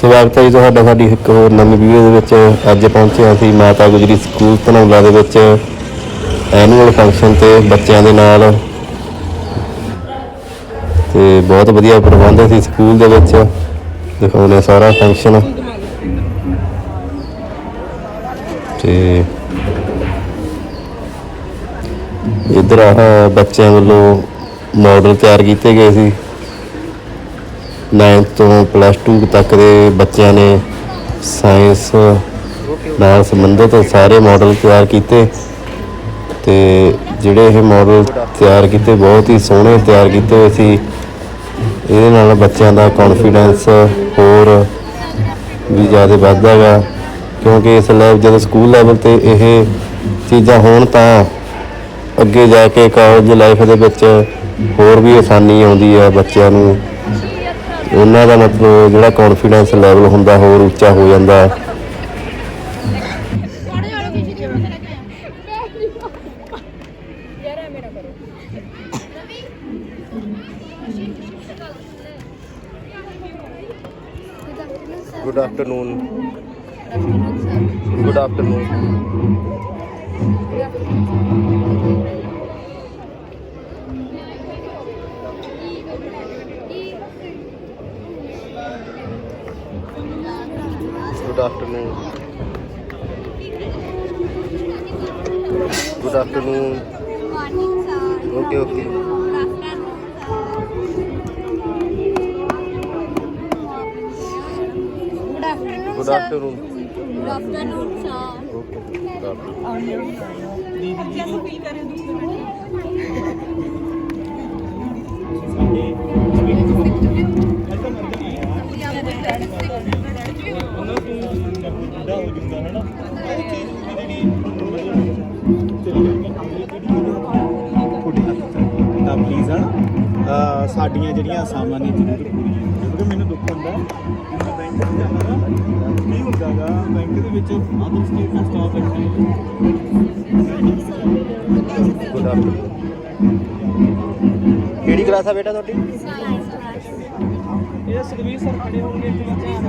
ਸਵਾਗਤ ਹੈ ਜੀ ਤੁਹਾਡਾ, ਸਾਡੀ ਇੱਕ ਹੋਰ ਨਵੀਂ ਵੀਡੀਓ ਦੇ ਵਿੱਚ। ਅੱਜ ਪਹੁੰਚੇ ਹਾਂ ਅਸੀਂ ਮਾਤਾ ਗੁਜਰੀ ਸਕੂਲ ਧਨੌਲਾ ਦੇ ਵਿੱਚ ਐਨੂਅਲ ਫੰਕਸ਼ਨ ਤੇ ਬੱਚਿਆਂ ਦੇ ਨਾਲ। ਤੇ ਬਹੁਤ ਵਧੀਆ ਪ੍ਰਬੰਧ ਸੀ ਸਕੂਲ ਦੇ ਵਿੱਚ। ਦਿਖਾਉਣੇ ਸਾਰਾ ਫੰਕਸ਼ਨ ਤੇ ਇਧਰ ਆਹ ਬੱਚਿਆਂ ਵੱਲੋਂ ਮਾਡਲ ਤਿਆਰ ਕੀਤੇ ਗਏ ਸੀ। 9th ਤੋਂ ਪਲੱਸ 2 ਤੱਕ ਦੇ ਬੱਚਿਆਂ ਨੇ ਸਾਇੰਸ ਨਾਲ ਸੰਬੰਧਿਤ ਸਾਰੇ ਮਾਡਲ ਤਿਆਰ ਕੀਤੇ ਤੇ ਜਿਹੜੇ ਇਹ ਮਾਡਲ ਤਿਆਰ ਕੀਤੇ, ਬਹੁਤ ਹੀ ਸੋਹਣੇ ਤਿਆਰ ਕੀਤੇ ਹੋਏ ਸੀ। ਇਹਦੇ ਨਾਲ ਬੱਚਿਆਂ ਦਾ ਕੌਨਫੀਡੈਂਸ ਹੋਰ ਵੀ ਜ਼ਿਆਦਾ ਵੱਧਦਾ ਗਾ ਕਿਉਂਕਿ ਇਸ ਲੈਵਲ ਜਦੋਂ ਸਕੂਲ ਲੈਵਲ ਤੇ ਇਹ ਚੀਜ਼ਾਂ ਹੋਣ ਤਾਂ ਅੱਗੇ ਜਾ ਕੇ ਕਾਲਜ ਲਾਈਫ ਦੇ ਵਿੱਚ ਹੋਰ ਵੀ ਆਸਾਨੀ ਆਉਂਦੀ ਹੈ ਬੱਚਿਆਂ ਨੂੰ। ਉਹਨਾਂ ਦਾ ਮਤਲਬ ਜਿਹੜਾ ਕੌਨਫੀਡੈਂਸ ਲੈਵਲ ਹੁੰਦਾ, ਹੋਰ ਉੱਚਾ ਹੋ ਜਾਂਦਾ। ਥੋੜੇ good afternoon good afternoon good afternoon good afternoon morning sir okay okay good afternoon good afternoon good afternoon sir okay good afternoon ਤਾਂ ਪਲੀਜ਼ ਹਨਾ? ਅਹ ਸਾਡੀਆਂ ਜਿਹੜੀਆਂ ਆਸਾਮਾਂ ਨੇ ਜ਼ਰੂਰ ਪੂਰੀਆਂ ਕਿਉਂਕਿ ਮੈਨੂੰ ਦੁੱਖ ਹੁੰਦਾ ਹੈ। ਕਿ ਮੈਂ ਬੈਂਕ ਵਿੱਚ ਜਾਂਦਾ ਨਾ ਕੀ ਹੁੰਦਾਗਾ ਬੈਂਕ ਦੇ ਵਿੱਚ ਅਦਰ ਸਟੇਟ ਦਾ ਸਟਾਫ ਬੈਠਾ ਹੈ। ਗੁੱਡ ਆਫਟਰਨੂਨ ਕਿਹੜੀ ਕਲਾਸ ਆ ਬੇਟਾ ਤੁਹਾਡੀ? ਇਹ ਸੁਖਵੀਰ ਸਰ ਖੜੇ ਹੋਣਗੇ ਤੇ ਧਿਆਨ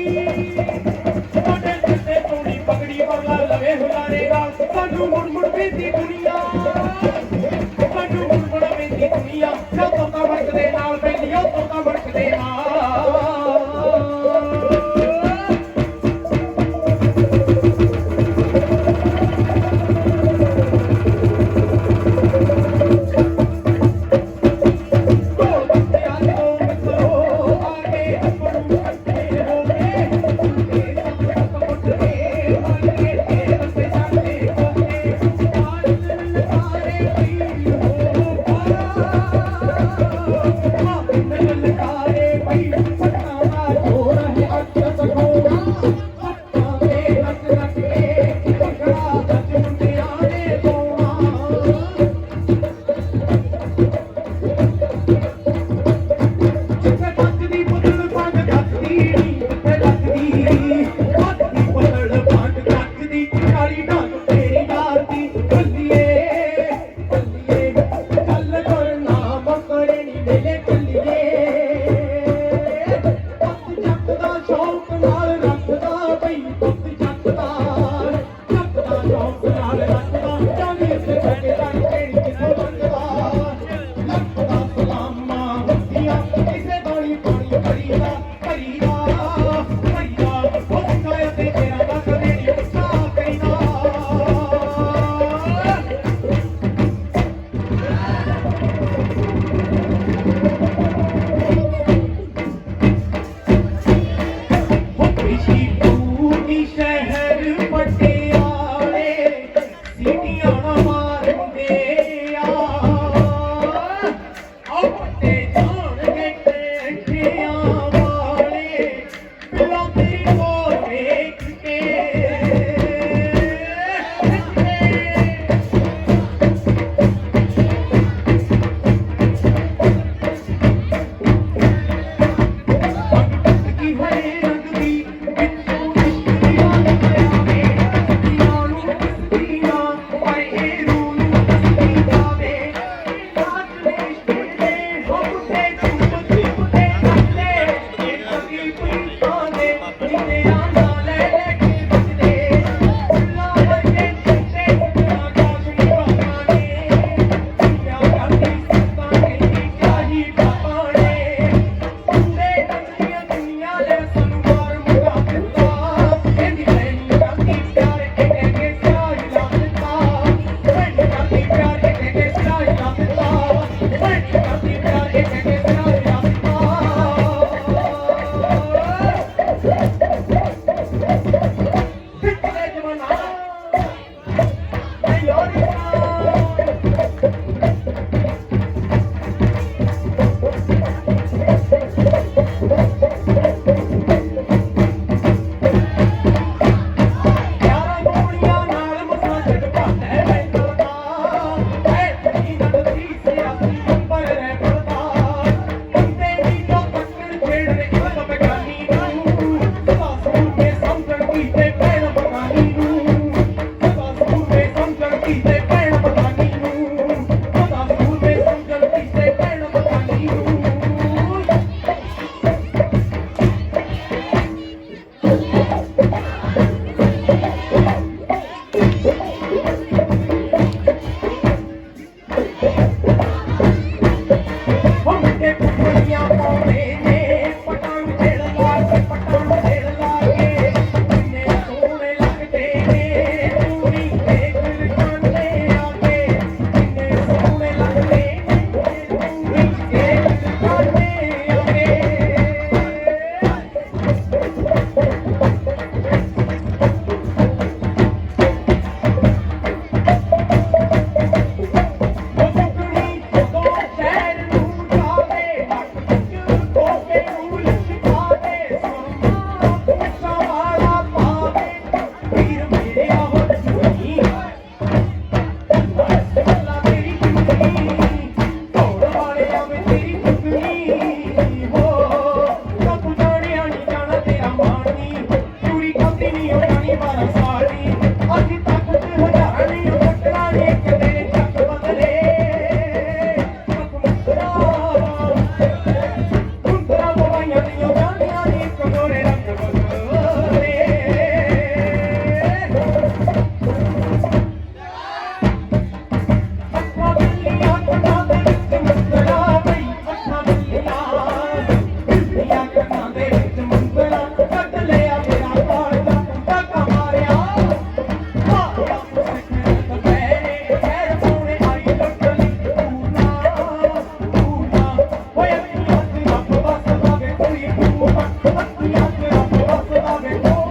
Música Oh. Thank you. Thank you.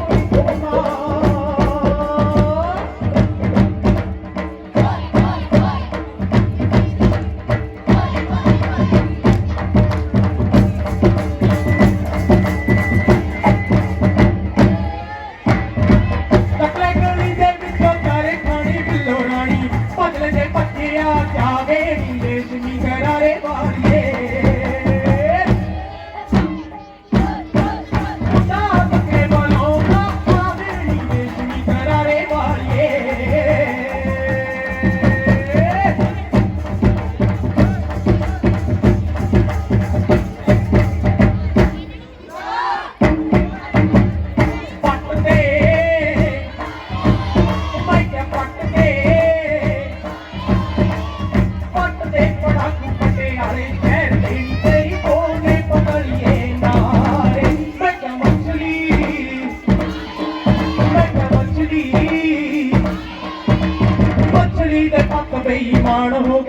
மனமோக